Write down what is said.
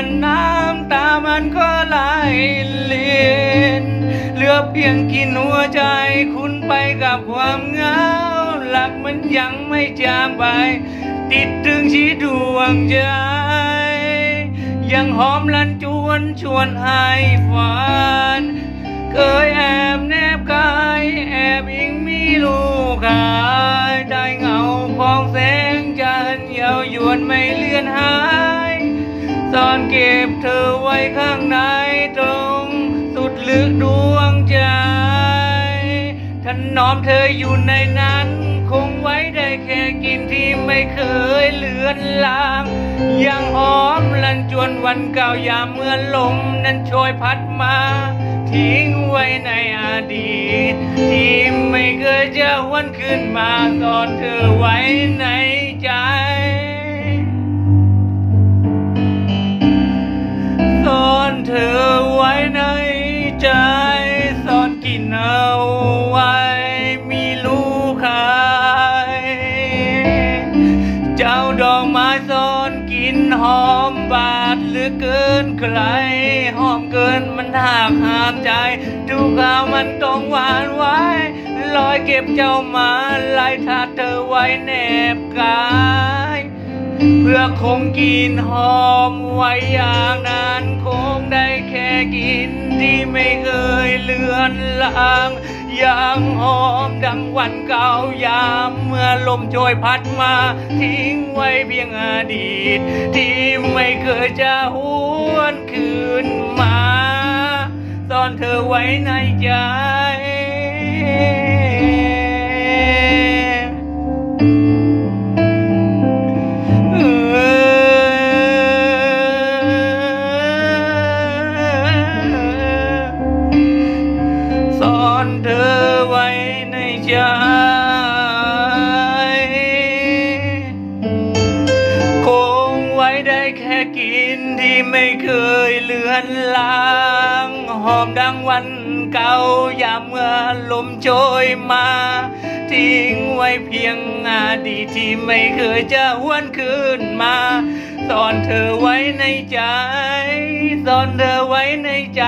อนน้ำตามันก็ไหลเลียนเหลือเพียงกินหัวใจคุณไปกับความเหงาหลักมันยังไม่จางไป ติดถึงชีดวงใจ ยังหอมลันจวนชวนให้ฝัน เคยแอบแนบกายแอบอิงมีลูกกายใจเหงาของแสงจันทร์ยาวยวนไม่เลือนหาย บเธอไว้ข้างในตรงสุดลึกดวงใจท่านน้อมเธออยู่ในนั้น คงไว้ได้แค่กินที่ไม่เคยเลือนลางยังหอมลันจวนวันเก่ายามเมื่อลมนั้นโชยพัดมา ทิ้งไว้ในอดีต ที่ไม่เคยจะหวนขึ้นมาซ่อนเธอไว้ใน มบาดหลือเกินใครหอมเกินมันหากหามใจ ดูข่าวมันต้องหวานไว้ลอยเก็บเจ้ามาไล่ทาเธอไว้แนบกายเพื่อคงกินหอมไว้อย่างนั้นคงได้แค่กินที่ไม่เคยเลือนลาง ยังหอมดังวันเก่ายามเมื่อลมโชยพัดมา ทิ้งไว้เพียงอดีต ที่ไม่เคยจะหวนคืนมาซ่อนเธอไว้ในใจ อนเธอไว้ในใจคงไว้ได้แค่กินที่ไม่เคยเลือนลางหอมดังวันเก่ายามเมื่อลมโชยมา ทิ้งไว้เพียงอดีตที่ไม่เคยจะหวนคืนมาซ่อนเธอไว้ในใจซ่อนเธอไว้ในใจ